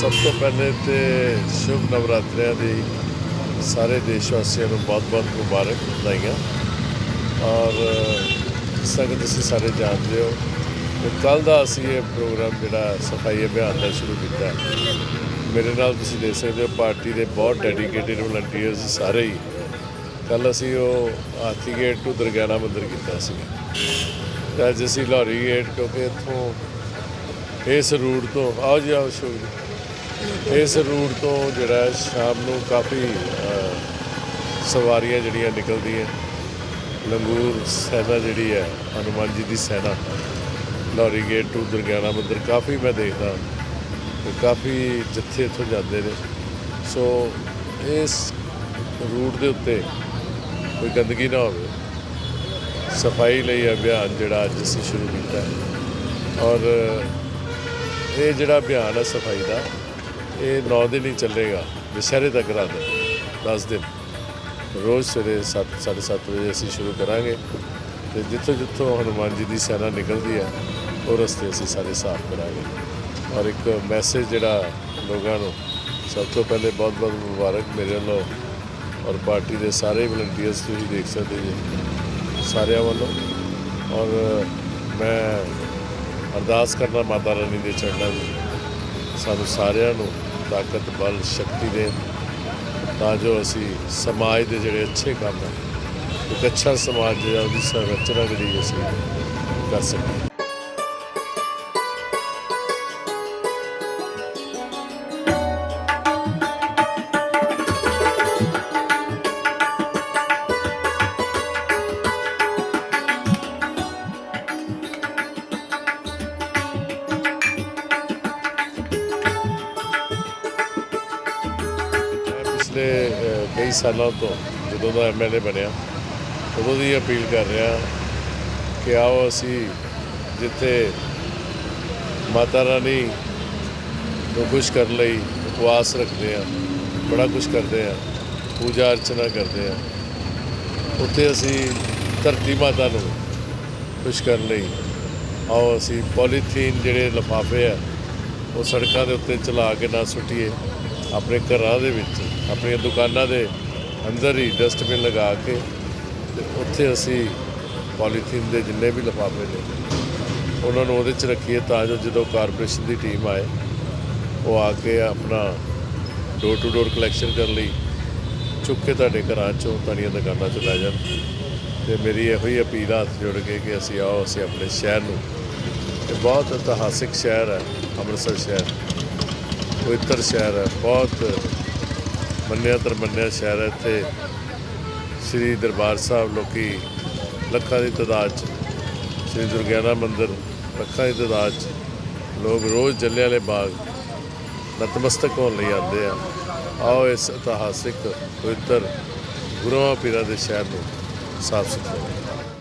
ਸਭ ਤੋਂ ਪਹਿਲੇ ਤੇ ਸ਼ੁਭ ਨਵਰਾਤਰਿਆਂ ਦੀ ਸਾਰੇ ਦੇਸ਼ ਵਾਸੀਆਂ ਨੂੰ ਬਹੁਤ-ਬਹੁਤ ਮੁਬਾਰਕ ਵਧਾਈਆਂ। ਔਰ, ਸੰਗਤ ਤੁਸੀਂ ਸਾਰੇ ਜਾਣਦੇ ਹੋ ਕਿ ਕੱਲ ਦਾ ਅਸੀਂ ਇਹ ਪ੍ਰੋਗਰਾਮ ਜਿਹੜਾ ਸਫ਼ਾਈ ਅਭਿਆਨ ਦਾ ਸ਼ੁਰੂ ਕੀਤਾ ਮੇਰੇ ਨਾਲ ਤੁਸੀਂ ਦੇਖ ਸਕਦੇ ਹੋ ਪਾਰਟੀ ਦੇ ਬਹੁਤ ਡੈਡੀਕੇਟਿਡ ਵਲੰਟੀਅਰਸ ਸਾਰੇ ਹੀ। ਕੱਲ ਅਸੀਂ ਉਹ ਹਾਥੀ ਗੇਟ ਤੋਂ ਦਰਗਾਨਾ ਮੰਦਰ ਕੀਤਾ ਸੀ। ਤੇ ਅੱਜ ਅਸੀਂ ਲਾਹੌਰੀ ਗੇਟ ਕਿਉਂਕਿ ਇੱਥੋਂ ਇਸ ਰੂਟ ਤੋਂ, ਆਓ ਜੀ, ਆਓ ਸ਼ੁਭ ਜੀ। ਇਸ ਰੂਟ ਤੋਂ ਜਿਹੜਾ ਸ਼ਾਮ ਨੂੰ ਕਾਫੀ ਸਵਾਰੀਆਂ ਜਿਹੜੀਆਂ ਨਿਕਲਦੀਆਂ ਲੰਗੂਰ ਸੈਨਾ ਜਿਹੜੀ ਹੈ, ਹਨੂਮਾਨ ਜੀ ਦੀ ਸੈਨਾ, ਲਾਹੌਰੀ ਗੇਟ ਟੂ ਦਰਗਿਆਨਾ ਮੰਦਰ ਕਾਫੀ ਮੈਂ ਦੇਖਦਾ ਤੇ ਕਾਫੀ ਜੱਥੇ ਇੱਥੋਂ ਜਾਂਦੇ ਨੇ। ਸੋ ਇਸ ਰੂਟ ਦੇ ਉੱਤੇ ਕੋਈ ਗੰਦਗੀ ਨਾ ਹੋਵੇ। ਸਫ਼ਾਈ ਲਈ ਅਭਿਆਨ ਜਿਹੜਾ ਅੱਜ ਅਸੀਂ ਸ਼ੁਰੂ ਕੀਤਾ ਹੈ। ਔਰ ਇਹ ਜਿਹੜਾ ਅਭਿਆਨ ਹੈ ਸਫ਼ਾਈ ਦਾ ਇਹ 9 ਦਿਨ ਹੀ ਚੱਲੇਗਾ, ਦੁਸਹਿਰੇ ਤੱਕ ਰਾਤ 10 ਦਿਨ। ਰੋਜ਼ ਸਵੇਰੇ 7 7:30 ਵਜੇ ਅਸੀਂ ਸ਼ੁਰੂ ਕਰਾਂਗੇ ਤੇ ਜਿੱਥੋਂ ਜਿੱਥੋਂ ਹਨੂਮਾਨ ਜੀ ਦੀ ਸੈਨਾ ਨਿਕਲਦੀ ਹੈ, ਉਹ ਰਸਤੇ ਅਸੀਂ ਸਾਰੇ ਸਾਫ਼ ਕਰਾਂਗੇ। ਔਰ ਇੱਕ ਮੈਸੇਜ ਜਿਹੜਾ ਲੋਕਾਂ ਨੂੰ, ਸਭ ਤੋਂ ਪਹਿਲੇ ਬਹੁਤ ਬਹੁਤ ਮੁਬਾਰਕ ਮੇਰੇ ਵੱਲੋਂ ਔਰ ਪਾਰਟੀ ਦੇ ਸਾਰੇ ਵਲੰਟੀਅਰਸ ਤੁਸੀਂ ਦੇਖ ਸਕਦੇ ਜੀ, ਸਾਰਿਆਂ ਵੱਲੋਂ। ਔਰ ਮੈਂ ਅਰਦਾਸ ਕਰਨਾ ਮਾਤਾ ਰਾਣੀ ਦੇ ਚਰਨਾਂ ਵਿੱਚ, ਸਾਨੂੰ ਸਾਰਿਆਂ ਨੂੰ ਤਾਕਤ, ਬਲ, ਸ਼ਕਤੀ ਦੇ, ਤਾਂ ਜੋ ਅਸੀਂ ਸਮਾਜ ਦੇ ਜਿਹੜੇ ਅੱਛੇ ਕੰਮ ਹੈ ਇੱਕ ਅੱਛਾ ਸਮਾਜ ਜਿਹੜਾ ਉਹਦੀ ਸੰਰਚਨਾ ਜਿਹੜੀ ਅਸੀਂ ਕਰ ਸਕੀਏ। ਪਿਛਲੇ ਕਈ ਸਾਲਾਂ ਤੋਂ ਜਦੋਂ ਦਾ ਐਮਐਲਏ ਬਣਿਆ, ਉਦੋਂ ਦੀ ਅਪੀਲ ਕਰ ਰਿਹਾ ਕਿ ਆਓ ਅਸੀਂ ਜਿੱਥੇ ਮਾਤਾ ਰਾਣੀ ਨੂੰ ਖੁਸ਼ ਕਰਨ ਲਈ ਉਪਵਾਸ ਰੱਖਦੇ ਆ ਬੜਾ ਕੁਝ ਕਰਦੇ ਆ ਪੂਜਾ ਅਰਚਨਾ ਕਰਦੇ ਆ ਉੱਥੇ ਅਸੀਂ ਧਰਤੀ ਮਾਤਾ ਨੂੰ ਖੁਸ਼ ਕਰਨ ਲਈ ਆਓ ਅਸੀਂ ਪੋਲੀਥੀਨ ਜਿਹੜੇ ਲਿਫਾਫੇ ਆ, ਉਹ ਸੜਕਾਂ ਦੇ ਉੱਤੇ ਚਲਾ ਕੇ ਨਾ ਸੁੱਟੀਏ, ਆਪਣੇ ਘਰਾਂ ਦੇ ਵਿੱਚ ਆਪਣੀਆਂ ਦੁਕਾਨਾਂ ਦੇ ਅੰਦਰ ਹੀ ਡਸਟਬਿਨ ਲਗਾ ਕੇ ਤੇ ਉੱਥੇ ਅਸੀਂ ਪੋਲੀਥੀਨ ਦੇ ਜਿੰਨੇ ਵੀ ਲਿਫਾਫੇ ਨੇ, ਉਹਨਾਂ ਨੂੰ ਉਹਦੇ 'ਚ ਰੱਖੀਏ ਤਾਂ ਜੋ ਜਦੋਂ ਕਾਰਪੋਰੇਸ਼ਨ ਦੀ ਟੀਮ ਆਏ, ਉਹ ਆ ਕੇ ਆਪਣਾ ਡੋਰ ਟੂ ਡੋਰ ਕਲੈਕਸ਼ਨ ਕਰਨ ਲਈ ਚੁੱਕ ਕੇ ਤੁਹਾਡੇ ਘਰਾਂ 'ਚੋਂ ਤੁਹਾਡੀਆਂ ਦੁਕਾਨਾਂ 'ਚ ਲੈ ਜਾਣ। ਤੇ ਮੇਰੀ ਇਹੋ ਹੀ ਅਪੀਲ ਆ ਹੱਥ ਜੋੜ ਕੇ ਕਿ ਅਸੀਂ ਆਓ, ਅਸੀਂ ਆਪਣੇ ਸ਼ਹਿਰ ਨੂੰ, ਇਹ ਬਹੁਤ ਇਤਿਹਾਸਿਕ ਸ਼ਹਿਰ ਹੈ, ਅੰਮ੍ਰਿਤਸਰ ਸ਼ਹਿਰ। ਪਵਿੱਤਰ ਸ਼ਹਿਰ ਹੈ, ਬਹੁਤ ਮੰਨਿਆ ਤਰਮੰਨਿਆ ਸ਼ਹਿਰ ਹੈ ਇੱਥੇ। ਸ੍ਰੀ ਦਰਬਾਰ ਸਾਹਿਬ ਲੋਕੀ ਲੱਖਾਂ ਦੀ ਤਾਦਾਦ 'ਚ, ਸ੍ਰੀ ਦੁਰਗਿਆਨਾ ਮੰਦਿਰ ਲੱਖਾਂ ਦੀ ਤਾਦਾਦ 'ਚ ਲੋਕ ਰੋਜ਼ ਜੱਲਿਆਂ ਵਾਲੇ ਬਾਗ ਨਤਮਸਤਕ ਹੋਣ ਲਈ ਆਉਂਦੇ ਆ। ਆਓ ਇਸ ਇਤਿਹਾਸਿਕ, ਪਵਿੱਤਰ ਗੁਰੂਆਂ ਪੀਰਾਂ ਦੇ ਸ਼ਹਿਰ ਨੂੰ ਸਾਫ਼ ਸੁਥਰਾ